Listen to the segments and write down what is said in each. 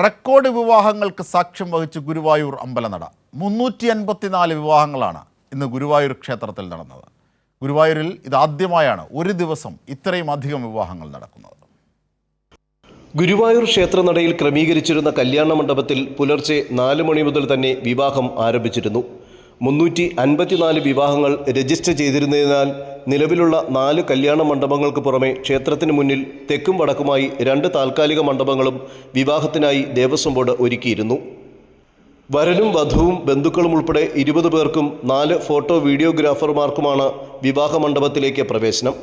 Record വിവാഹങ്ങൾക്ക് സാക്ഷ്യം വഹിച്ച് ഗുരുവായൂർ അമ്പലനട. മുന്നൂറ്റി അൻപത്തിനാല് വിവാഹങ്ങളാണ് ഇന്ന് ഗുരുവായൂർ ക്ഷേത്രത്തിൽ നടന്നത്. ഗുരുവായൂരിൽ ഇതാദ്യമായാണ് ഒരു ദിവസം ഇത്രയും അധികം വിവാഹങ്ങൾ നടക്കുന്നത്. ഗുരുവായൂർ ക്ഷേത്രനടയിൽ ക്രമീകരിച്ചിരുന്ന കല്യാണ മണ്ഡപത്തിൽ പുലർച്ചെ നാല് മണി മുതൽ തന്നെ വിവാഹം ആരംഭിച്ചിരുന്നു. മുന്നൂറ്റി അൻപത്തിനാല് വിവാഹങ്ങൾ രജിസ്റ്റർ ചെയ്തിരുന്നതിനാൽ നിലവിലുള്ള നാല് കല്യാണ മണ്ഡപങ്ങൾക്ക് പുറമെ ക്ഷേത്രത്തിന് മുന്നിൽ തെക്കും വടക്കുമായി രണ്ട് താൽക്കാലിക മണ്ഡപങ്ങളും വിവാഹത്തിനായി ദേവസ്വം ബോർഡ് ഒരുക്കിയിരുന്നു. വരനും വധുവും ബന്ധുക്കളും ഉൾപ്പെടെ ഇരുപത് പേർക്കും നാല് ഫോട്ടോ വീഡിയോഗ്രാഫർമാർക്കുമാണ് വിവാഹ മണ്ഡപത്തിലേക്ക് പ്രവേശനം.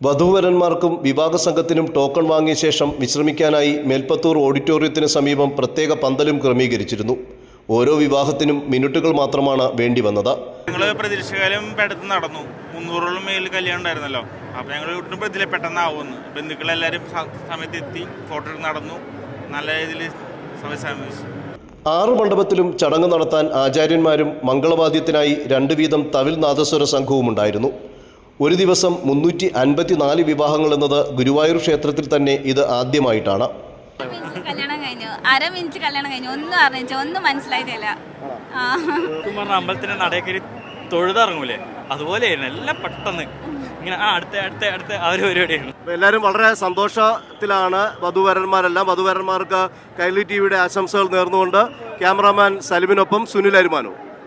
വധുവരന്മാർക്കും വിവാഹ സംഘത്തിനും ടോക്കൺ വാങ്ങിയ ശേഷം വിശ്രമിക്കാനായി മേൽപ്പത്തൂർ ഓഡിറ്റോറിയത്തിന് സമീപം പ്രത്യേക പന്തലും ക്രമീകരിച്ചിരുന്നു. ഓരോ വിവാഹത്തിനും മിനിറ്റുകൾ മാത്രമാണ് വേണ്ടി വന്നത് ഞങ്ങൾ പ്രതീക്ഷകാലം നടന്നു. മുന്നൂറോളം മേൽ കല്യാണം ഉണ്ടായിരുന്നല്ലോ. അപ്പോൾ ഞങ്ങൾ ഒട്ടും പ്രതിയില്ല പെട്ടെന്ന് ആവുമെന്ന് ബന്ധുക്കളെല്ലാവരും സമയത്ത് എത്തി ഫോട്ടോ എടുത്ത് നടന്നു. നല്ല രീതിയിൽ സഭ സമ്മതിച്ചു ആറ് മണ്ഡപത്തിലും ചടങ്ങ് നടത്താൻ ആചാര്യന്മാരും മംഗളവാദ്യത്തിനായി രണ്ട് വീതം തവിൽ നാദസ്വര സംഘവും ഉണ്ടായിരുന്നു. ഒരു ദിവസം മുന്നൂറ്റി അൻപത്തിനാല് വിവാഹങ്ങൾ എന്നത് ഗുരുവായൂർ ക്ഷേത്രത്തിൽ തന്നെ ഇത് ആദ്യമായിട്ടാണ്. കല്യാണം കഴിഞ്ഞു. അര മിനിറ്റ് കല്യാണം കഴിഞ്ഞു. ഒന്നും അറിയിച്ച ഒന്നും മനസ്സിലായിട്ടില്ല. അമ്പലത്തിന്റെ നടയിൽ തൊഴുതിറങ്ങൂലേ? അതുപോലെയായിരുന്നു എല്ലാം പെട്ടെന്ന്. ഇങ്ങനെ ആ അടുത്ത അടുത്ത അടുത്ത ആ ഒരു പരിപാടിയാണ് എല്ലാവരും വളരെ സന്തോഷത്തിലാണ് വധുവരന്മാരെല്ലാം വധുവരന്മാർക്ക് കൈലി ടി വിയുടെ ആശംസകൾ നേർന്നുകൊണ്ട് ക്യാമറാമാൻ സലിമിനൊപ്പം സുനിൽ അരുമാനു.